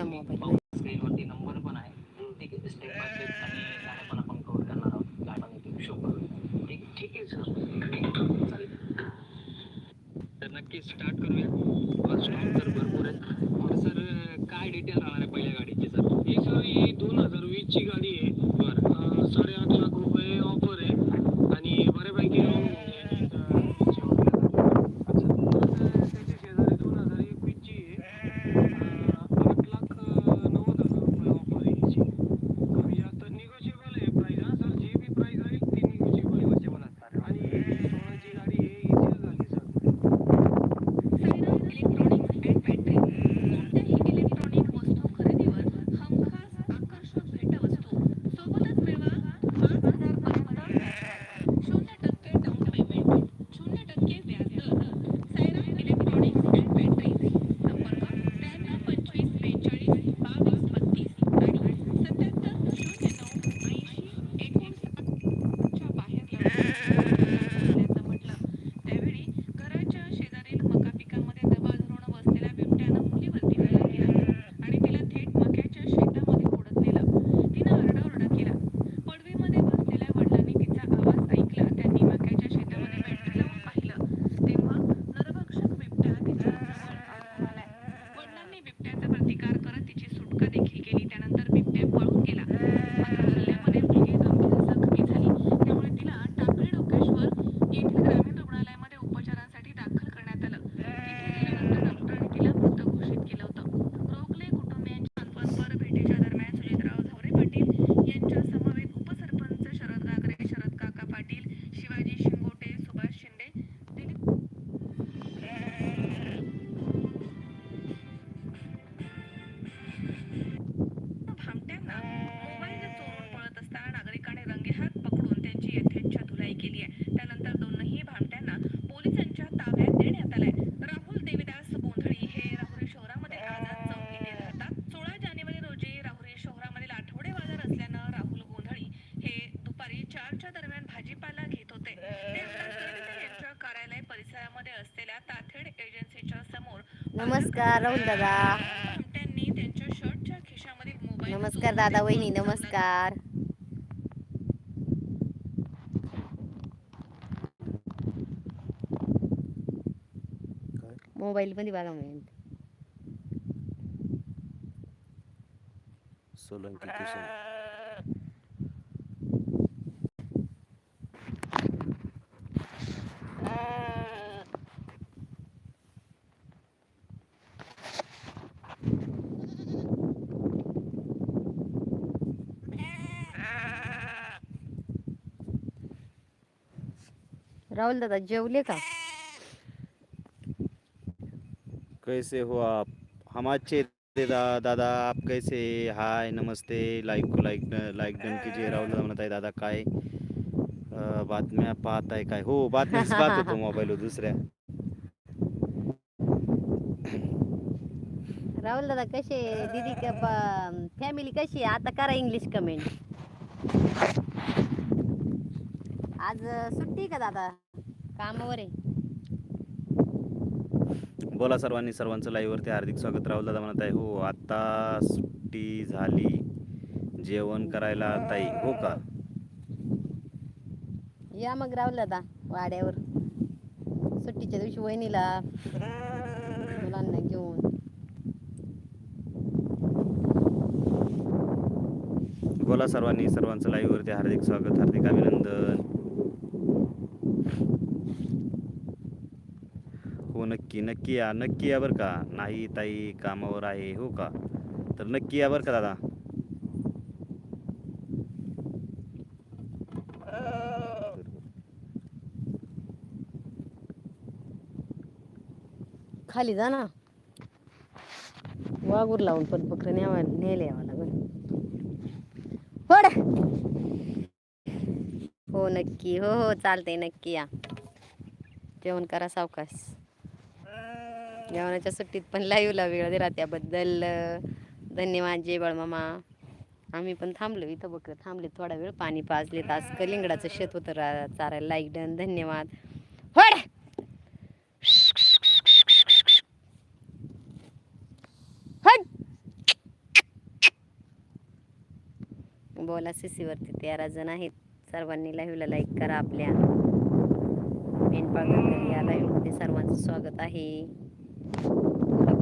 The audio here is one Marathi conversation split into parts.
amor. नमस्कार राहुल दादा. भामट्यांनी त्यांच्या शर्टच्या खिशामधील मोबाईल नमस्कार दादा वहिनी नमस्कार. मोबाईल मध्ये बघा मिळेल सोलंकी किशन. राहुल दादा जेवले का? कैसे हो आप? हम अच्छे थे दा, दादा आप कैसे? हाय नमस्ते लाईक को लाईक लाईक डन कीजिए राहुल दादा म्हणत आहे दादा काय? अं, बातम्या पाहत आहे काय? हो बातम्याच पाहत होतो मोबाईलवर दुसऱ्या. राहुल दादा कसे दीदी फॅमिली कशी आहे? आता करा इंग्लिश कमेंट आज अं, सुट्टी आहे का दादा? कामावर आहे. बोला सर्वांनी सर्वांचं लाईव्हवरती हार्दिक स्वागत. राहुल दादा म्हणत आहे हो आता सुट्टी झाली. जेवण करायला ताई हो का? या मग राहुल दादा वाड्यावर. सुट्टीच्या दिवशी वहिनीला मुलांना घेऊन. बोला सर्वांनी सर्वांचं लाईव्हवरती हार्दिक स्वागत हार्दिक अभिनंदन. नक्की नक्की या नक्की या बरं का. नाही ताई कामावर आहे हो का? तर नक्की या बरं का दादा. खाली जा ना. वागूर लावून पण बकरं न्यावा नेले यावं लागेल. हो नक्की. हो हो चालतंय नक्की या. जेवण करा सावकाश. जेवणाच्या सुट्टीत पण लाईव्हला वेळ दिला त्याबद्दल धन्यवाद जय बाळमामा. आम्ही पण थांबलो इथं बकरं थांबले थोडा वेळ पाणी पाजले तास कलिंगडाचं शेत होतं रा चारायला लाईक डन धन्यवाद. होड! बोला सीसीवरती तेरा जण आहेत. सर्वांनी लाईव्हला लाईक करा आपल्या. मेनपाळ या लाईव्हमध्ये सर्वांचं स्वागत आहे. बोला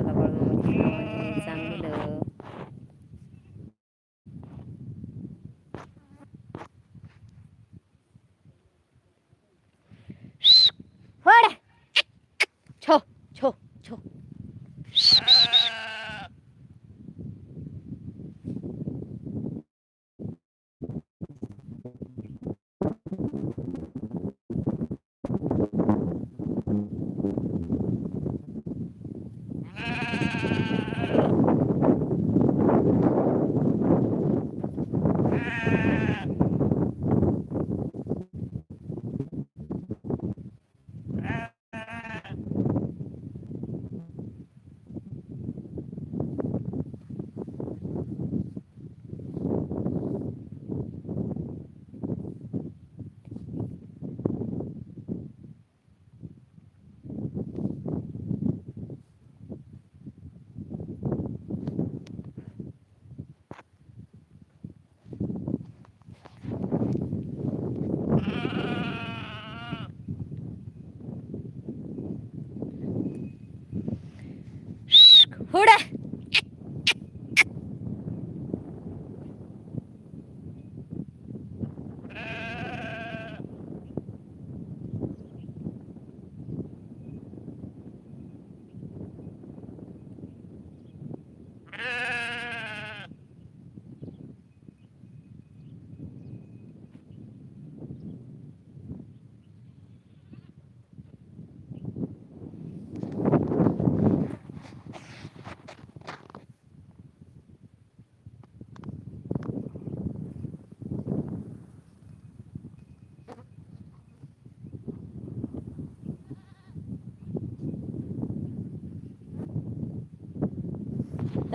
Yeah.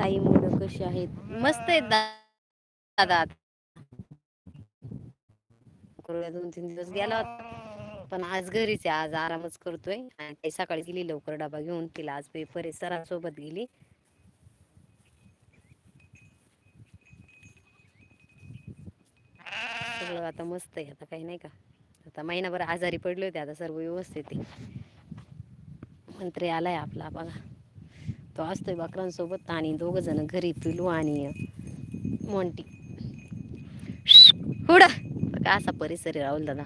ताई मुलं कशी आहेत? मस्त आहेत दादा. दोन तीन दिवस गेला होता. पण आज घरीच आहे. आज आरामच करतोय. आणि काही सकाळी गेली लवकर डबा घेऊन. तिला आज पेपर आहे. सरांसोबत गेली. सगळं आता मस्त आहे. आता काही नाही का? आता महिनाभर आजारी पडले होते. आता सर्व व्यवस्थित आहे. मंत्री आलाय आपला. बघा. तो असतोय बकरांसोबत आणि दोघ जण घरी पिलू आणि मोंटी. हुड! असा परिसर राहुल दादा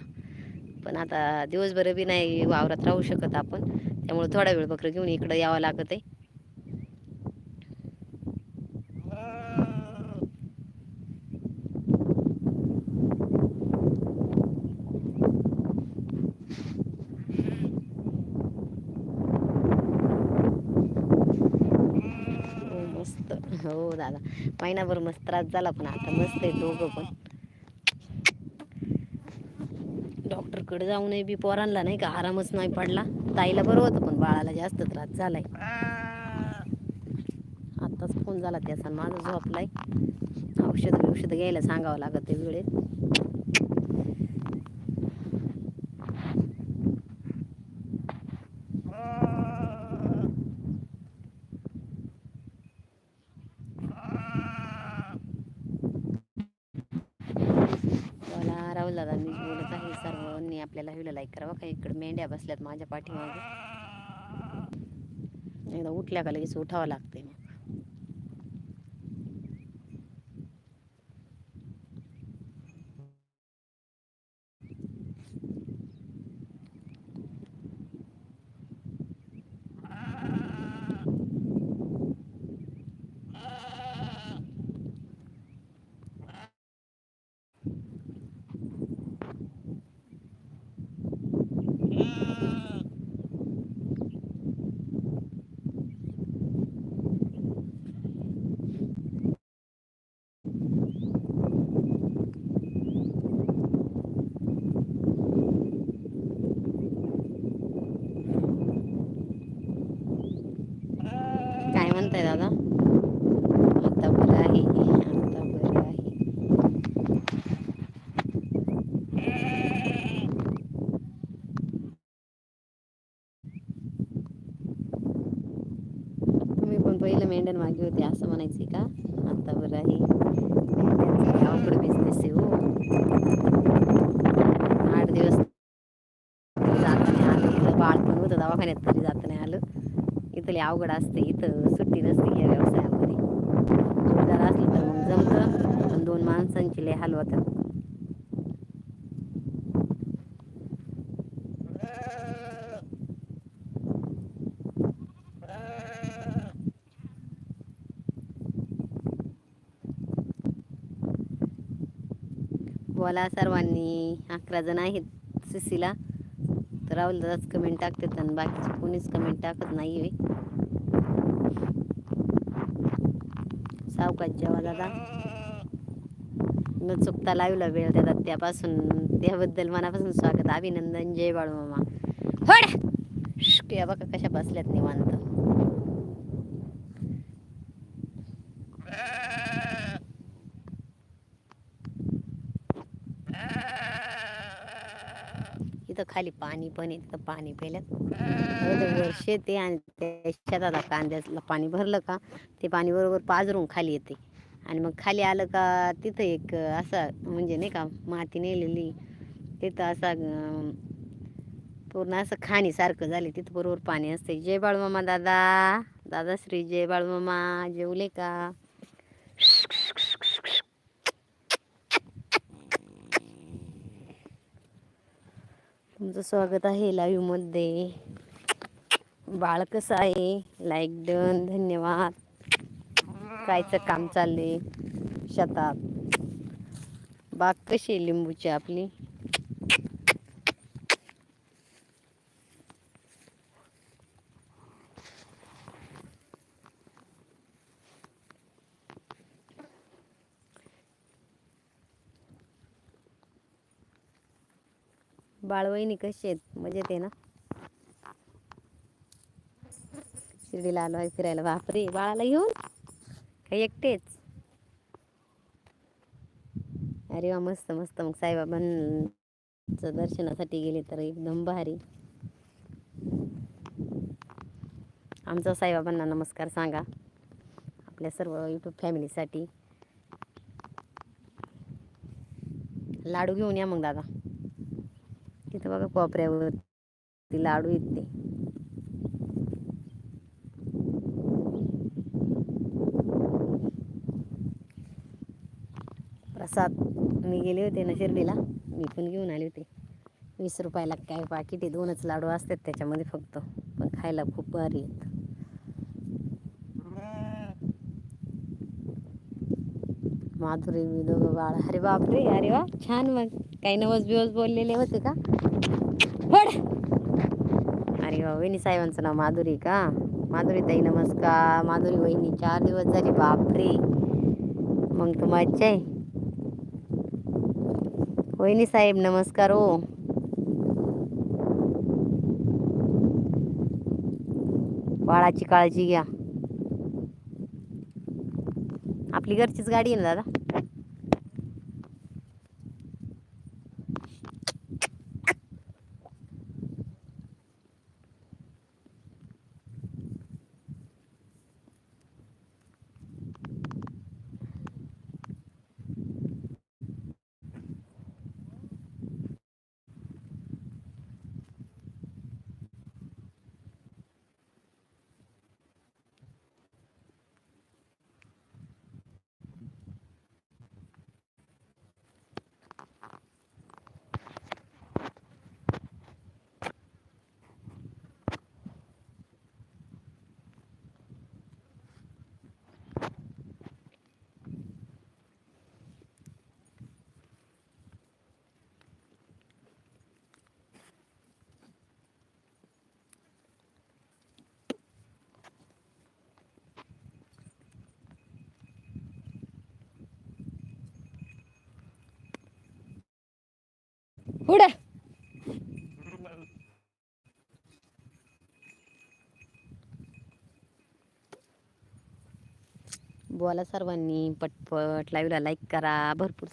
पण आता दिवसभर बी नाही वावरात राहू शकत आपण. त्यामुळे थोडा वेळ बकरं घेऊन इकडं यावं लागत आहे हो मस्त हो दादा. महिनाभर मस्त त्रास झाला पण आता मस्त आहे दोघं पण. डॉक्टरकडे जाऊनही बी पोरांना नाही का? आरामच नाही पडला. ताईला बरं होतं पण बाळाला जास्त त्रास झालाय. आत्ताच फोन झाला त्याचा माझा झोपलाय. औषध औषध घ्यायला सांगावं लागत वेळेत मला राहुल दादा मी बोलत आहे सर्वांनी आपल्याला बघा इकडे मेंढ्या बसल्यात माझ्या पाठीमागे. एकदा उठल्या का लगेच उठावं लागते आहे दादा. आता बरं आहे आता बरं आहे. तुम्ही पण पहिलं मेंढ्यान मागे होते असं म्हणायचे का? आता बरं आहे. गावाकडे बिझनेस आहे हो. आठ दिवस बाळ होतं दवाखान्यात तरी जात नाही आलं. इथले अवघड असते. माणसांची हलवत बोला सर्वांनी अकरा जण आहेत सुशीला. तर राहुल दादाच कमेंट टाकतात आणि बाकीचे कोणीच कमेंट टाकत नाही आहे सावकाश जेव्हा दादा. न चुकता लाईव्हला वेळ देतात त्यापासून त्याबद्दल मनापासून स्वागत अभिनंदन जय बाळू मामा. होड! या बघा कशा बसल्यात निवांत. इथं खाली पाणी पण आहे तिथं पाणी पेल्यात शेते शेत आहे आणि त्या शेताला कांद्याला पाणी भरलं का ते पाणी बरोबर पाजरून खाली येते. आणि मग खाली आलं का तिथं एक असा म्हणजे नाही का माती नेलेली. तिथं असा पूर्ण असं खाणीसारखं झाले. तिथं बरोबर पाणी असते जय बाळूमामा दादा. दादा श्री जय बाळूमामा. जेवले का? तुमचं स्वागत आहे लाईव्हमध्ये. बाळ कसं आहे? लाईक डन धन्यवाद. कायचं काम चालले शेतात. बाग कशी आहे लिंबूची आपली? बाळवईनी कशी आहेत? मजेत आहे ना? शिर्डीला आलो आहे फिरायला. बापरे बाळाला घेऊन? काही एकटेच. अरे वा मस्त मस्त. मग साईबाबांचं दर्शनासाठी गेले तर एकदम भारी. आमचा साईबाबांना नमस्कार सांगा. आपल्या सर्व यूट्यूब फॅमिलीसाठी. लाडू घेऊन या मग दादा. तिथं बघा कोपऱ्यावर ती लाडू येते. प्रसाद मी गेले होते ना शिर्डीला. मी पण घेऊन आले होते. वीस रुपयाला काय पाकिट आहे? दोनच लाडू असतात त्याच्यामध्ये फक्त. पण खायला खूप भारी आहेत. माधुरी मी दोघं बाळ. अरे बापरे अरे वा छान मग. काही नवस बिवस बोललेले होते का? फड अरे वा वहिनी साहेबांचं नाव माधुरी का? माधुरी ताई नमस्कार. माधुरी वहिनी चार दिवस झाले. बापरे. मग तू मज्जा आहे. वहिनी साहेब नमस्कार हो. बाळाची काळजी घ्या. आपली घरचीच गाडी आहे ना दादा? पुढे. बोला सर्वांनी पटपट लाईव्हला लाईक करा भरपूर